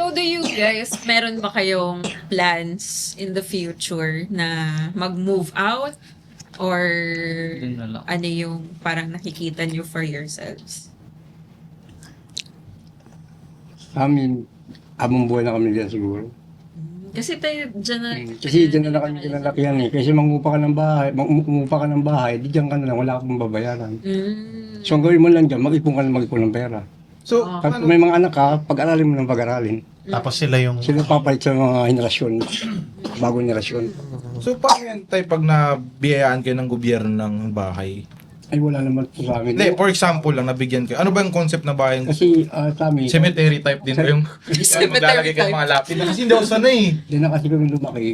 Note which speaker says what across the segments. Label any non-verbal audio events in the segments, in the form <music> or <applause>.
Speaker 1: So, do you guys, meron ba kayong plans in the future na mag-move out? Or
Speaker 2: Yun na lang.
Speaker 1: ano yung parang nakikita nyo for yourselves?
Speaker 3: Sa amin, abang buhay na kami dyan siguro.
Speaker 1: Kasi tayo dyan na...
Speaker 3: Hmm, Kasi dyan na lang kami kinalakihan eh. Kasi mangupa ka ng bahay, mang- umupa ka ng bahay, di dyan ka na lang, wala akong babayaran.
Speaker 1: Mm.
Speaker 3: So ang gawin mo lang dyan, mag-ipon ka na mag-ipon ng pera.
Speaker 4: So,
Speaker 1: Ah.
Speaker 3: Pag
Speaker 4: ano,
Speaker 3: may mga anak ka, pag-aralin mo ng pag-aralin.
Speaker 5: Tapos sila yung...
Speaker 3: Sila papalit sa mga henerasyon, bagong henerasyon.
Speaker 4: so paano yan tayo pag nabiyayaan kayo ng gobyerno ng bahay?
Speaker 3: Ay wala naman po sa amin.
Speaker 4: Hindi, for example lang, nabigyan kayo. Ano ba yung concept na bahay?
Speaker 3: Kasi uh, sa amin,
Speaker 4: Cemetery type din ba yung
Speaker 1: Cemetery
Speaker 4: maglalagay kayo ng mga lapid? Kasi hindi ako sanay.
Speaker 3: Diyan na kasi kami lumaki.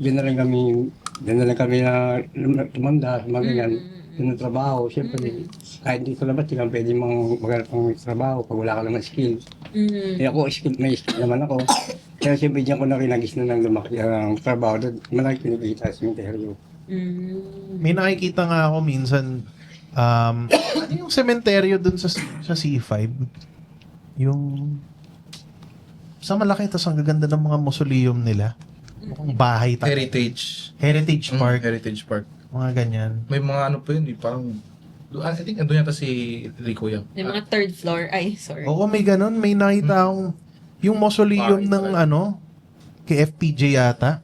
Speaker 3: Diyan na rin kami, diyan na rin kami na lum- tumanda, mga ganyan. Yun ang trabaho. Siyempre, kahit dito sa labas, hindi pwede mang maghanap ng trabaho pag wala ka naman skill.
Speaker 1: Mm.
Speaker 3: Eh ako, skill, may skill naman ako. Kaya siyempre diyan ko na kinagis na ng lumaki ang trabaho. Doon, malaki pinagkita sa cemetery.
Speaker 1: Mm.
Speaker 5: May nakikita nga ako minsan, um, ano <coughs> yung sementeryo dun sa, sa C5? Yung sa malaki, tapos ang gaganda ng mga mausoleum nila. Mukhang bahay talaga.
Speaker 4: Heritage.
Speaker 5: Heritage
Speaker 4: Mm,
Speaker 5: Park,
Speaker 4: Heritage Park.
Speaker 5: Mga ganyan.
Speaker 4: May mga ano pa yun, eh, parang... I think andun yata si Rico yan.
Speaker 1: Yung mga third floor. Ay, sorry.
Speaker 5: Oo, may ganun. May nakita akong yung mausoleum
Speaker 4: Bahay
Speaker 5: ng
Speaker 4: talaga.
Speaker 5: ano, kay FPJ yata.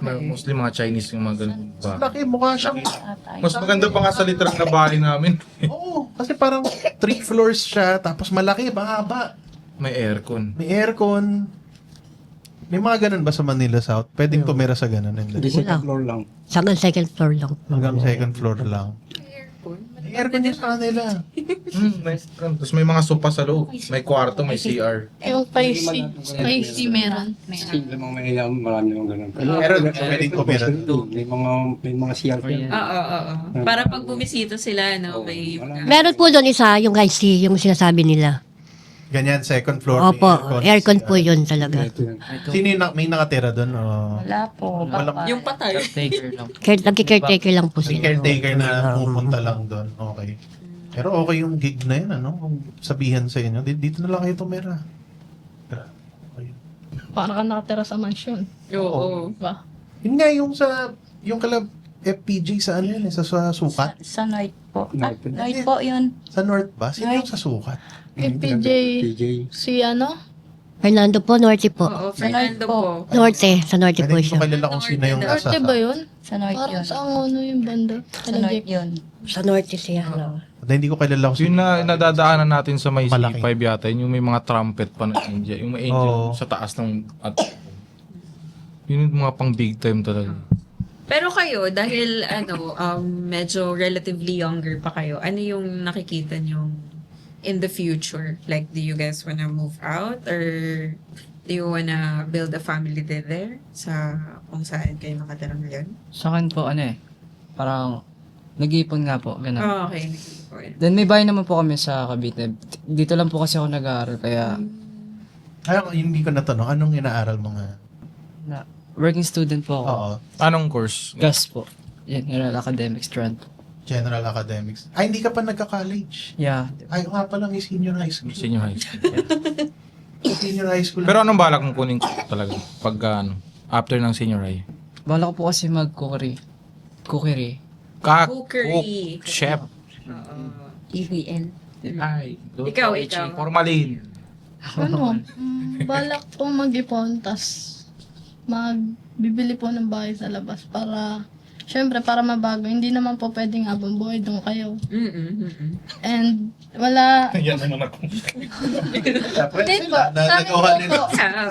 Speaker 4: May
Speaker 1: Okay.
Speaker 4: Mostly mga Chinese yung mga ganun ba.
Speaker 5: Laki, mukha siyang...
Speaker 4: Mas maganda pa nga sa literal na bahay namin. <laughs>
Speaker 5: Oo, kasi parang three floors siya, tapos malaki, mahaba.
Speaker 4: May aircon.
Speaker 5: May aircon. May mga ganun ba sa Manila South? Pwedeng tumira sa ganun.
Speaker 3: Hindi
Speaker 5: Hindi.
Speaker 3: second floor lang.
Speaker 6: Hanggang second floor lang.
Speaker 5: Hanggang second floor lang.
Speaker 1: Aircon.
Speaker 5: May aircon din sa kanila. <laughs>
Speaker 4: Hmm, may aircon. Tapos may mga sopa sa loob. May kwarto, may CR.
Speaker 7: Yung spicy. Spicy meron.
Speaker 3: Kasi lamang may ilang marami ng ganun.
Speaker 5: Pero pwedeng tumira.
Speaker 3: May mga, may mga CR pa yan.
Speaker 1: Oo, oo, oo. Para pag bumisita sila, no, may...
Speaker 3: wala.
Speaker 6: Meron po doon isa, yung IC, yung sinasabi nila.
Speaker 5: Ganyan, second floor. may
Speaker 6: Opo, aircon po yun talaga.
Speaker 5: Sino yung na- may nakatira doon? O,
Speaker 8: Wala po.
Speaker 5: Walang-
Speaker 1: Yung patay.
Speaker 2: Caretaker lang.
Speaker 6: Care, nagki-caretaker lang po
Speaker 5: may
Speaker 6: sila.
Speaker 5: caretaker na pupunta lang doon. Okay. Pero okay yung gig na yun, ano? Kung sabihan sa inyo, "Di- dito na lang kayo tumira. Okay.
Speaker 7: Para ka nakatira sa mansion.
Speaker 1: Oo.
Speaker 5: Yun nga yung sa, yung kalab FPJ sa ano yun, eh, sa, sa sukat.
Speaker 8: Sa night po. Ah,
Speaker 3: Night.
Speaker 8: night po yun.
Speaker 5: Sa North ba? Sino yung sa sukat?
Speaker 7: FPJ.
Speaker 3: PJ.
Speaker 7: Si ano?
Speaker 6: Fernando po, Norte po.
Speaker 1: Oo, Fernando po.
Speaker 6: Norte, sa Norte po
Speaker 5: Hindi ko
Speaker 6: siya.
Speaker 5: kilala kung sino yung nasa
Speaker 7: Norte ba yun?
Speaker 8: Sa night
Speaker 7: Parang
Speaker 8: yun.
Speaker 7: sa ano yung banda?
Speaker 8: Sa night yun.
Speaker 6: Sa Norte siya. ano.
Speaker 5: Hindi ko kilala kung
Speaker 4: Yung
Speaker 5: sino.
Speaker 4: na, nadadaanan natin sa may
Speaker 5: Malaki.
Speaker 4: C5 yata, yun yung may mga trumpet pa na angel. Yung may angel
Speaker 5: Oo.
Speaker 4: sa taas ng... At, yun yung mga pang big time talaga.
Speaker 1: Pero kayo, dahil ano, um, medyo relatively younger pa kayo, ano yung nakikita nyo in the future? Like, do you guys wanna move out? Or do you wanna build a family din there? Sa kung saan kayo nakatira ngayon?
Speaker 2: Sa akin po, ano eh, parang nag-iipon nga po, ganun.
Speaker 1: Oh, okay. Nakikita
Speaker 2: Then may bahay naman po kami sa Cavite. Dito lang po kasi ako nag-aaral, kaya
Speaker 5: Ay, hindi ko natanong. Anong inaaral mo nga?
Speaker 2: na, working student po ako.
Speaker 5: Oo.
Speaker 4: Anong course?
Speaker 2: Gas po. Yan, General Academic Strand.
Speaker 5: General Academics. Ay, hindi ka pa nagka-college.
Speaker 2: Yeah.
Speaker 5: Ay, nga pala, may senior high school.
Speaker 4: Senior high school. <laughs>
Speaker 5: Senior high school.
Speaker 4: Pero anong balak mong kunin talaga? Pag ano, after ng senior high?
Speaker 2: Bala ko po kasi mag-cookery. Cookery.
Speaker 4: Kak,
Speaker 1: Cookery.
Speaker 4: cook, chef.
Speaker 1: Oo.
Speaker 8: EVL.
Speaker 4: Ay,
Speaker 1: Ikaw, ikaw.
Speaker 4: Formalin. <laughs>
Speaker 7: Ano? Mm, balak po mag-ipon, tas magbibili po ng bahay sa labas para, syempre para mabago. Hindi naman po pwedeng habang buhay doon kayo.
Speaker 1: Mm-mm, mm-mm.
Speaker 7: And wala,
Speaker 4: Yan naman ako.
Speaker 7: Hindi po. Sa amin po po,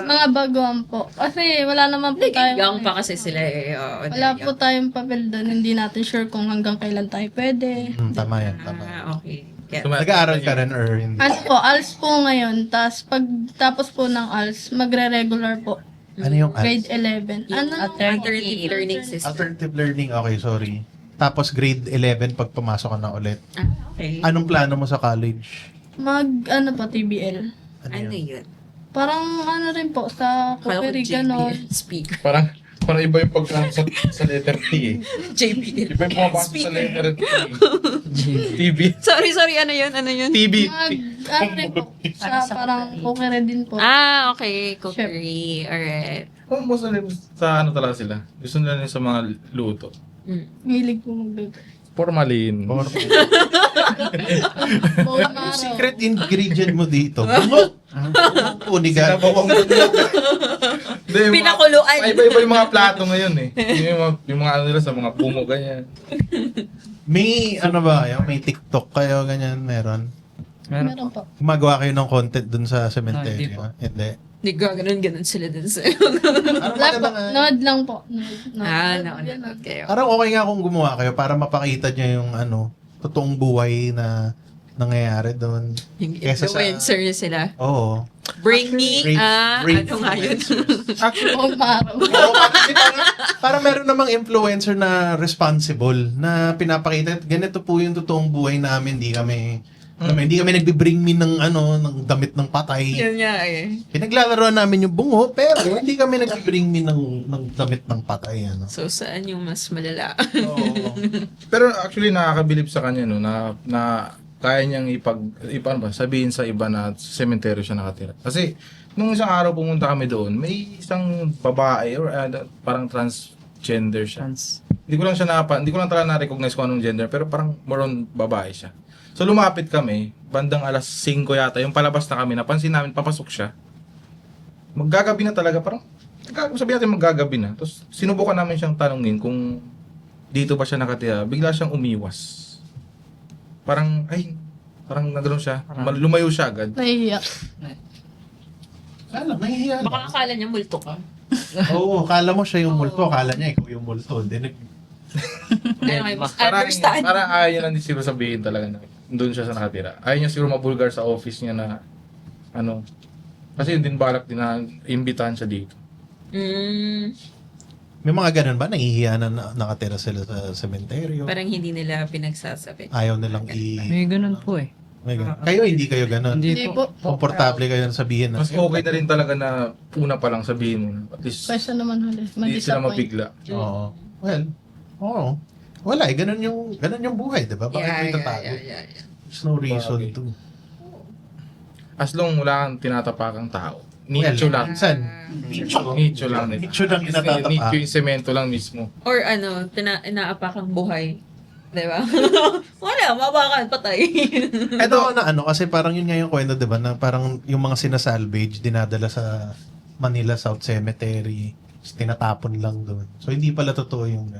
Speaker 7: mga baguhan po. Kasi wala naman po tayo.
Speaker 1: Young pa kasi sila eh. Oo,
Speaker 7: Wala po tayong papel doon. Hindi natin sure kung hanggang kailan tayo pwede.
Speaker 5: Hmm, tama yan, tama.
Speaker 1: Ah, okay. Get.
Speaker 5: Nag-aaral ka rin or hindi?
Speaker 7: Ano po, ALS po ngayon. Tapos pag tapos po ng ALS, magre-regular po.
Speaker 5: Ano yung
Speaker 7: Grade
Speaker 5: ALS?
Speaker 7: 11. Ano?
Speaker 1: Alternative learning system.
Speaker 5: Alternative learning. Okay, sorry. Tapos grade 11 pag pumasok ka na ulit.
Speaker 1: Ah, okay.
Speaker 5: Anong plano mo sa college?
Speaker 7: Mag, ano po, TBL.
Speaker 5: Ano,
Speaker 1: Ano
Speaker 5: yun?
Speaker 1: yun?
Speaker 7: Parang ano rin po, sa
Speaker 1: Kala ko
Speaker 7: ganon.
Speaker 1: Speaker.
Speaker 4: Parang, parang iba yung pagkano sa, sa letter T eh.
Speaker 1: JBL.
Speaker 4: Iba yung pumapasok sa letter T. TV.
Speaker 1: Sorry, sorry. Ano yun? Ano yun?
Speaker 4: TV.
Speaker 7: Mag, ano rin po, sa parang cookery din po.
Speaker 1: Ah, okay. Cookery. Alright.
Speaker 4: Kung Muslim sa ano talaga sila. Gusto nila rin sa mga luto.
Speaker 1: Mm.
Speaker 7: Hilig po magluto.
Speaker 4: Formalin.
Speaker 7: Marrow. <laughs>
Speaker 5: secret ingredient mo dito. Bungo. Unigan.
Speaker 4: Sinabawang Hindi, yung mga-
Speaker 1: Pinakuluan.
Speaker 4: Ay, iba-iba yung mga plato ngayon eh. Yung mga, yung mga ano nila sa mga bungo ganyan.
Speaker 5: May ano ba kayo? May TikTok kayo, ganyan, meron.
Speaker 2: Meron
Speaker 7: po.
Speaker 5: Gumagawa kayo ng content dun sa
Speaker 2: Ah, hindi
Speaker 5: cemetery.
Speaker 2: po.
Speaker 5: Hindi
Speaker 1: ganun-ganun sila dun sa...
Speaker 5: Parang
Speaker 7: Wala po.
Speaker 5: maganda nga.
Speaker 7: Nood lang po. Nood. nood.
Speaker 1: ah,
Speaker 7: nood.
Speaker 1: kayo.
Speaker 5: Parang okay nga kung gumawa kayo para mapakita nyo yung ano, totoong buhay na nangyayari doon.
Speaker 1: Yung
Speaker 5: Kesa sa-
Speaker 1: influencer sila.
Speaker 5: Oo.
Speaker 1: Bring me,
Speaker 5: Brave-
Speaker 1: ah,
Speaker 5: brave
Speaker 1: ano nga yun? <laughs>
Speaker 5: Actually,
Speaker 7: Bone marrow. <laughs>
Speaker 5: Oo, kasi parang, parang meron namang influencer na responsible na pinapakita, ganito po yung totoong buhay namin, hindi kami, alam mo, hindi kami nagbi-bring me ng ano, ng damit ng patay.
Speaker 1: Yun nga eh.
Speaker 5: Pinaglalaroan namin yung bungo, pero hindi kami nagbi-bring me ng, ng damit ng patay. Ano.
Speaker 1: So, saan yung mas malala?
Speaker 5: Oo. <laughs>
Speaker 4: Pero actually nakakabilib sa kanya no na na kaya niyang ipag ipan ba sabihin sa iba na sa cemetery siya nakatira. Kasi nung isang araw pumunta kami doon, may isang babae or uh, parang transgender siya.
Speaker 2: Chance.
Speaker 4: Hindi ko lang siya napa, hindi ko lang talaga na-recognize kung anong gender, pero parang more on babae siya. So lumapit kami, bandang alas 5 yata, yung palabas na kami, napansin namin, papasok siya. Maggagabi na talaga, parang, sabihin natin maggagabi na. Tapos sinubukan namin siyang tanungin kung dito ba siya nakatira. Bigla siyang umiwas. Parang, ay, parang nagano'n siya. Mal- Lumayo siya agad.
Speaker 7: Nahihiya.
Speaker 5: Kala, nahihiya.
Speaker 1: Baka akala niya multo ka. <laughs>
Speaker 5: Oo, kala mo siya yung multo, kala niya ikaw yung multo. Then, nag-
Speaker 1: Ano kayo,
Speaker 4: Parang,
Speaker 1: understand.
Speaker 4: parang ayaw niya lang din siguro sabihin talaga na doon siya sa nakatira. Ayaw niya siguro mabulgar sa office niya na ano. Kasi yun din balak din na imbitahan siya dito.
Speaker 1: Mm,
Speaker 5: may mga ganun ba? Nahihiya na, na nakatira sila sa sementeryo.
Speaker 1: parang hindi nila pinagsasabi.
Speaker 5: Ayaw nilang i...
Speaker 2: May ganun po eh.
Speaker 5: May ganun. Kayo, hindi kayo ganun.
Speaker 2: Hindi po.
Speaker 7: po.
Speaker 5: Komportable kayo na sabihin na.
Speaker 4: Mas okay na rin talaga na una pa lang sabihin mo. At least
Speaker 7: Kaysa naman huli.
Speaker 4: hindi sila
Speaker 7: Ma-disappoint.
Speaker 4: mabigla.
Speaker 5: Oo. Well, oo. Wala eh, ganun yung, ganun yung buhay, di ba? Bakit
Speaker 1: Yeah,
Speaker 5: may
Speaker 1: yeah,
Speaker 5: tatago?
Speaker 1: yeah, yeah, yeah.
Speaker 5: There's no reason
Speaker 4: Bagay.
Speaker 5: to.
Speaker 4: As long wala kang tinatapakang tao.
Speaker 5: Well,
Speaker 4: Nicho lang.
Speaker 5: Minsan, nicho.
Speaker 4: Nicho lang.
Speaker 5: Nicho lang tinatapak.
Speaker 4: Nicho yung semento lang mismo.
Speaker 1: Or ano, tina- inaapakang buhay. Di ba? <laughs> Wala, mabakan, patay. <laughs>
Speaker 5: Ito na ano, kasi parang yun nga yung kwento, di ba? Na parang yung mga sinasalvage, dinadala sa Manila South Cemetery. Tinatapon lang doon. So, hindi pala totoo yung...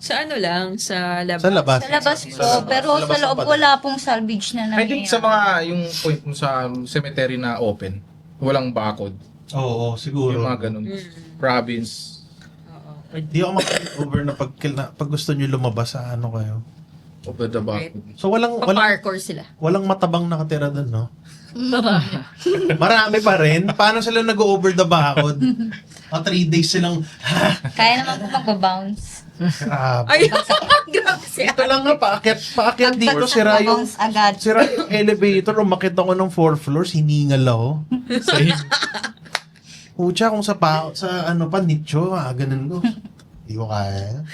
Speaker 1: sa ano lang, sa labas.
Speaker 5: Sa labas.
Speaker 8: Sa labas po,
Speaker 5: Sa-
Speaker 8: pero
Speaker 5: sa labas
Speaker 8: sa loob
Speaker 5: ng padala.
Speaker 8: wala pong salvage na
Speaker 4: I
Speaker 8: nangyayari.
Speaker 4: think sa mga yung point mo sa cemetery na open, walang bakod.
Speaker 5: Oo, siguro.
Speaker 4: Yung mga ganun.
Speaker 1: Mm.
Speaker 4: Province.
Speaker 1: Oo.
Speaker 5: Di ako maka-over na pag, na pag gusto nyo lumabas sa ano kayo.
Speaker 4: of the bakod.
Speaker 5: So, walang, walang,
Speaker 1: Pa-parkour sila.
Speaker 5: walang matabang nakatira doon, no?
Speaker 7: Marami. <laughs>
Speaker 5: Marami pa rin. Paano sila nag-over the bakod? <laughs> Mga three days silang, <laughs>
Speaker 8: Kaya naman po magbabounce.
Speaker 5: Grabe.
Speaker 1: Ay, <laughs> grabe siya.
Speaker 5: Dito lang nga, paakyat, paakyat dito, sira yung,
Speaker 8: agad.
Speaker 5: sira yung elevator, umakit ako ng four floors, hiningal ako.
Speaker 4: Same.
Speaker 5: Pucha, kung sa pa, sa ano pa, nicho, ah, ganun ko. Hindi ko kaya.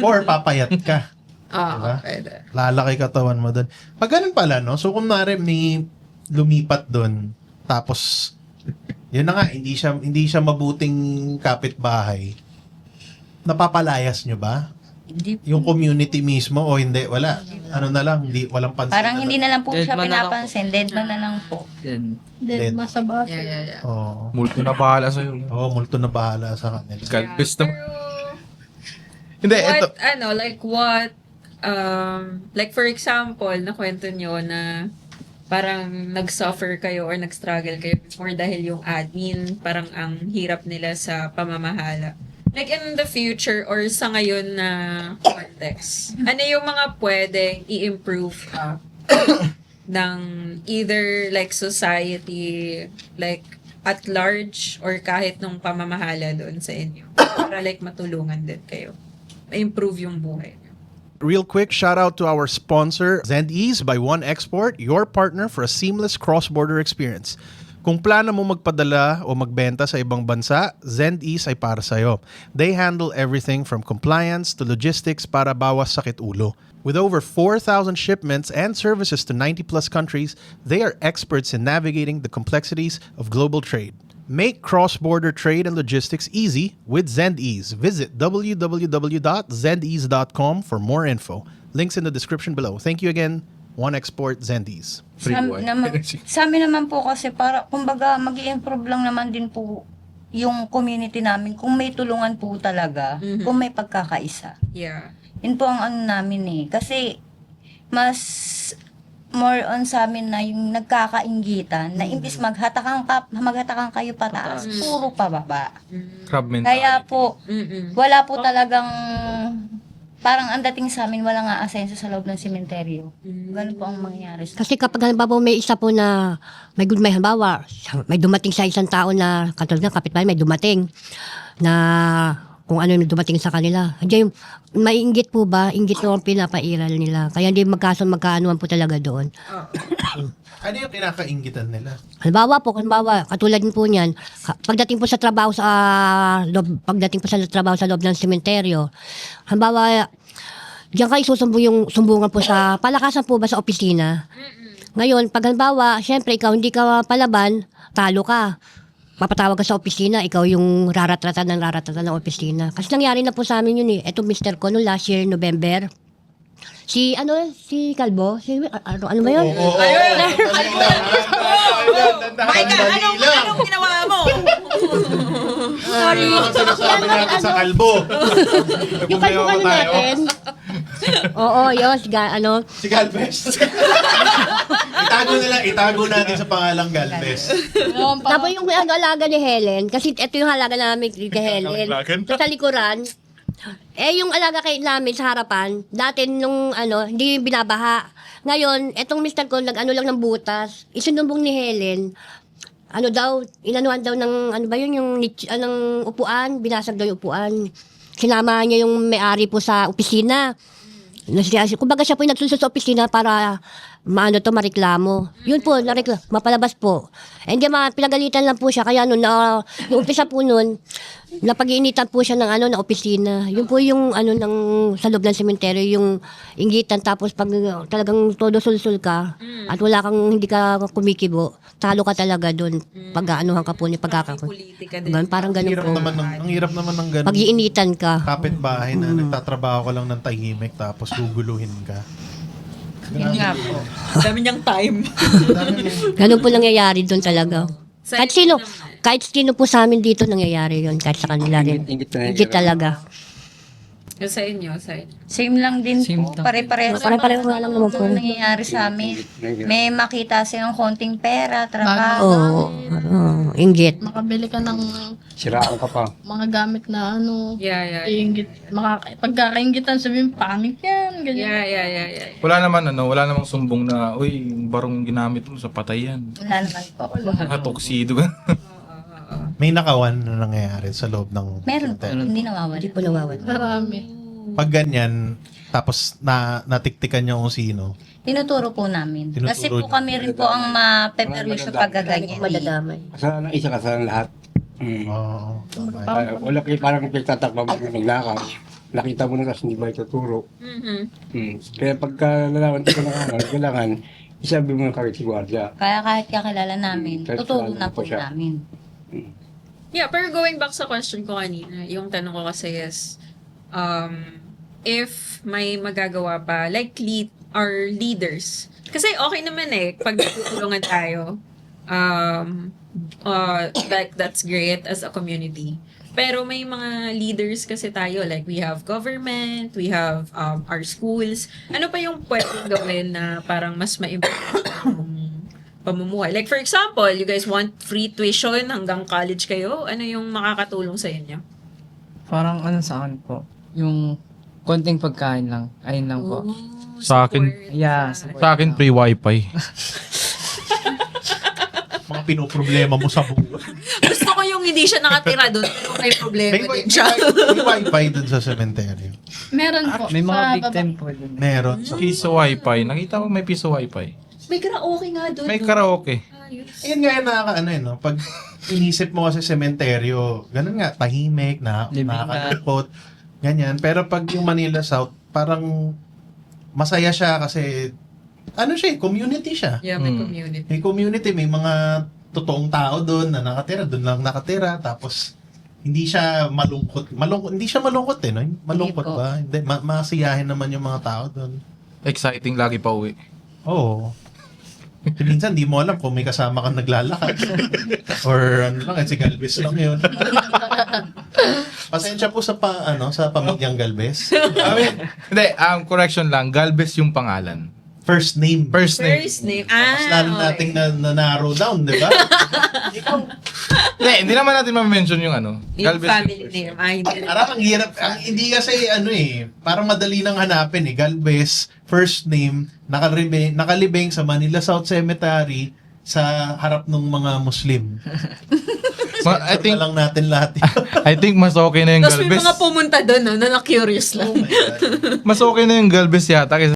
Speaker 5: Or papayat ka.
Speaker 1: Oo,
Speaker 5: Diba?
Speaker 1: pwede.
Speaker 5: Lalaki katawan mo doon. Pag ganun pala, no? So, kung mare may lumipat doon, tapos, yun na nga, hindi siya, hindi siya mabuting kapitbahay, napapalayas nyo ba?
Speaker 8: Hindi po.
Speaker 5: Yung community mismo o hindi? Wala. Ano na lang, hindi, walang pansin.
Speaker 8: Parang hindi na lang po
Speaker 2: Dead
Speaker 8: siya
Speaker 2: man na lang po.
Speaker 8: pinapansin. Dead man na lang po.
Speaker 2: Yan.
Speaker 5: Dead.
Speaker 7: Dead masabate.
Speaker 1: Yeah, yeah, yeah.
Speaker 5: Oo.
Speaker 4: Multo na bahala sa'yo.
Speaker 5: Oo, multo na bahala sa kanila.
Speaker 4: Kalpis na. Hindi, eto.
Speaker 1: what, ano, like what, um, like for example, nakwento nyo na parang nag-suffer kayo or nag-struggle kayo before dahil yung admin, parang ang hirap nila sa pamamahala. Like in the future or sa ngayon na context, ano yung mga pwedeng i-improve pa <coughs> ng either like society, like at large or kahit nung pamamahala doon sa inyo para like matulungan din kayo ma-improve yung buhay.
Speaker 9: Real quick, shout out to our sponsor, Zendease by One Export, your partner for a seamless cross border experience. Kung plano mo magpadala o magbenta sa ibang bansa, ZendEase ay para sa'yo. They handle everything from compliance to logistics para bawas sakit ulo. With over 4,000 shipments and services to 90 plus countries, they are experts in navigating the complexities of global trade. Make cross-border trade and logistics easy with ZendEase. Visit www.zendease.com for more info. Links in the description below. Thank you again, One Export ZendEase.
Speaker 4: Free
Speaker 8: Sa, naman, <laughs> sa amin naman po kasi para, kumbaga, mag improve lang naman din po yung community namin kung may tulungan po talaga, kung may pagkakaisa.
Speaker 1: Yeah.
Speaker 8: Yun po ang ano namin eh. Kasi, mas more on sa amin na yung nagkakainggitan na imbis maghatakan ka, maghatakan kayo pataas, puro pababa.
Speaker 4: Crab mentality.
Speaker 8: Kaya po,
Speaker 1: Mm-mm.
Speaker 8: wala po talagang parang ang dating sa amin wala nga asenso sa loob ng sementeryo. Ganun po ang mangyayari sa
Speaker 6: Kasi kapag halimbawa may isa po na may good may halimbawa, may dumating sa isang tao na katulad ng kapitbahay may dumating na kung ano yung dumating sa kanila. Hindi yung maiinggit po ba? Inggit po ang pinapairal nila. Kaya hindi magkaso magkaanuan po talaga doon. <coughs>
Speaker 5: Ano yung kinakaingitan nila?
Speaker 6: Halimbawa po, halimbawa, katulad po niyan, pagdating po sa trabaho sa loob, pagdating po sa trabaho sa loob ng sementeryo, halimbawa, diyan kayo susumbong yung sumbungan po sa palakasan po ba sa opisina. Ngayon, pag halimbawa, syempre ikaw hindi ka palaban, talo ka. Papatawag ka sa opisina, ikaw yung raratratan ng raratratan ng opisina. Kasi nangyari na po sa amin yun eh. Ito Mr. Ko, no, last year, November. Si, ano, si Kalbo? Si, ano, ano ba yun?
Speaker 1: Micah, anong, anong ginawa mo?
Speaker 6: Sorry.
Speaker 5: Sinasabi natin sa kalbo.
Speaker 6: Yung kalbo ano natin? Oo, yun. Si, ano,
Speaker 5: Si Galvez. <laughs> itago nila, itago natin sa pangalang Galvez.
Speaker 7: Ano,
Speaker 6: Tapos yung ano, alaga ni Helen, kasi ito yung alaga namin kay Helen. So, sa likuran, eh yung alaga kay namin sa harapan, dati nung ano, hindi binabaha. Ngayon, etong Mr. Ko, nag-ano lang ng butas, isinumbong ni Helen, ano daw, inanuan daw ng, ano ba yun, yung nit- anong upuan, binasag daw yung upuan. Sinama niya yung may-ari po sa opisina. Nasi- Kumbaga siya po yung nagsusunod sa opisina para maano to, mareklamo. Yun po, narekla, mapalabas po. Hindi, ma, pinagalitan lang po siya. Kaya ano, na, yung umpisa po nun, napag-iinitan po siya ng ano, na opisina. Yun po yung ano, ng, sa loob ng sementeryo, yung inggitan. Tapos pag uh, talagang todo sulsul ka, at wala kang, hindi ka kumikibo, talo ka talaga doon. Pag anuhan ka po ni pagkakako.
Speaker 1: Politika din.
Speaker 6: Parang
Speaker 5: Ang
Speaker 6: ganun
Speaker 5: hirap
Speaker 6: po.
Speaker 5: naman ng, ang hirap naman ng ganun.
Speaker 6: Pag-iinitan ka.
Speaker 5: Kapit-bahay na nagtatrabaho ka lang ng tahimik tapos guguluhin ka.
Speaker 8: Yun nga po. <laughs>
Speaker 1: Dami niyang time. <laughs>
Speaker 6: Ganun po nangyayari doon talaga.
Speaker 1: Sa
Speaker 6: Kahit sino, kahit sino po sa amin dito nangyayari yun. Kahit sa kanila rin.
Speaker 3: Ingit
Speaker 6: talaga.
Speaker 1: Yung Sa inyo, sa inyo.
Speaker 8: Same lang din
Speaker 2: Same
Speaker 8: po.
Speaker 2: lang.
Speaker 8: Pare-pareho
Speaker 6: Pare-pareho nga lang naman po.
Speaker 8: Ang nangyayari sa amin. May makita silang konting pera, trabaho.
Speaker 6: Oo. Oh, inggit.
Speaker 7: makabili ka ng
Speaker 3: Siraan ka pa.
Speaker 7: mga gamit na ano,
Speaker 1: Yeah, yeah.
Speaker 7: iingit, makaka- pagkakaingitan, sabihin, pangit yan, ganyan.
Speaker 1: Yeah, yeah, yeah, yeah.
Speaker 4: Wala naman ano, wala namang sumbong na, uy, yung barong ginamit mo sa patay yan.
Speaker 8: Wala naman po.
Speaker 4: Mga toksido ka. <laughs>
Speaker 5: May nakawan na nangyayari sa loob ng...
Speaker 8: Meron po, hindi nawawala.
Speaker 6: Hindi po nawawala.
Speaker 7: Marami.
Speaker 5: Pag ganyan, tapos na natiktikan niya kung sino,
Speaker 8: Tinuturo po namin.
Speaker 5: Tinuturo
Speaker 8: Kasi po
Speaker 5: niyo.
Speaker 8: kami rin po ang mapeperwisyo pag gaganyan.
Speaker 6: Madadamay.
Speaker 3: Kasalanan ng isa, kasalanan lahat. Mm.
Speaker 5: oo. tama.
Speaker 3: Ah, wala kayo parang pinagtatakpa mo ng naglakaw. Nakita mo na kasi hindi ba ituturo.
Speaker 1: Mhm.
Speaker 3: Mm. Kaya pagka nalaman ko na ano, kailangan, isabi mo na kagad si Guardia.
Speaker 8: Kaya kahit kakilala namin,
Speaker 3: Kahit
Speaker 8: tuturo na
Speaker 3: po
Speaker 8: po
Speaker 3: siya.
Speaker 8: namin.
Speaker 1: Yeah, pero going back sa question ko kanina, yung tanong ko kasi is, um, if may magagawa pa, like lead, or leaders. Kasi okay naman eh, pag tutulungan tayo, um, uh, like that's great as a community. Pero may mga leaders kasi tayo, like we have government, we have um, our schools. Ano pa yung pwedeng gawin na parang mas ma-improve pamumuhay? Like for example, you guys want free tuition hanggang college kayo? Ano yung makakatulong sa inyo?
Speaker 2: Parang ano sa akin po, yung konting pagkain lang. Ayun lang po.
Speaker 4: Sa akin-
Speaker 1: support.
Speaker 2: Yeah,
Speaker 4: Sa akin, free wifi. <laughs>
Speaker 5: Mga pinoproblema mo sa buhay.
Speaker 1: Gusto ko yung hindi siya nakatira doon, pero may problema
Speaker 5: May, may,
Speaker 1: din siya.
Speaker 5: may wifi dun sa sementeryo.
Speaker 7: Meron po.
Speaker 2: May mga
Speaker 7: sa
Speaker 2: big
Speaker 7: baba.
Speaker 2: time po dun.
Speaker 5: Meron. Sa
Speaker 4: Piso wifi. Nakita ko may piso wifi.
Speaker 1: May karaoke nga doon.
Speaker 4: May karaoke.
Speaker 1: Ayos.
Speaker 5: Ayun nga yung nakaka, ano yun, no? Pag inisip mo kasi sementeryo, ganun nga, tahimik, na, nakakalungkot, ganyan. Pero pag yung Manila South, parang masaya siya kasi, ano siya, eh, community siya.
Speaker 1: Yeah, may
Speaker 4: Mm.
Speaker 1: community.
Speaker 5: May community, may mga totoong tao doon na nakatira, doon lang nakatira, tapos hindi siya malungkot. Malungkot, hindi siya malungkot eh, no? Malungkot
Speaker 6: Hindi
Speaker 5: ba? Hindi, ma- masiyahin naman yung mga tao doon.
Speaker 4: Exciting lagi pa uwi.
Speaker 5: Oo. Kasi minsan di mo alam kung may kasama kang naglalakad. <laughs> Or ano lang, eh, si Galvez lang yun. Pasensya po sa pa, ano, sa pamilyang Galvez.
Speaker 4: I mean, hindi, um, correction lang, Galvez yung pangalan.
Speaker 5: First name.
Speaker 4: First name.
Speaker 1: First name.
Speaker 5: Mas
Speaker 1: Ah,
Speaker 5: lalo
Speaker 1: okay.
Speaker 5: nating na, na narrow down, di ba? <laughs>
Speaker 4: Hindi, hindi naman natin ma-mention yung ano.
Speaker 1: Yung
Speaker 4: Galvez
Speaker 1: family
Speaker 4: first
Speaker 1: name. Ay, hindi.
Speaker 5: Parang ang hirap. Ang, hindi kasi ano eh. Parang madali nang hanapin eh. Galvez, first name, nakalibing, nakalibing sa Manila South Cemetery sa harap ng mga Muslim. <laughs>
Speaker 4: Ma- I think,
Speaker 5: na lang natin lahat yun. <laughs>
Speaker 4: I think mas okay na yung
Speaker 1: Tapos may
Speaker 4: Galvez.
Speaker 1: mga pumunta doon, no, na na-curious lang.
Speaker 5: oh my God.
Speaker 4: Mas okay na yung Galvez yata kaysa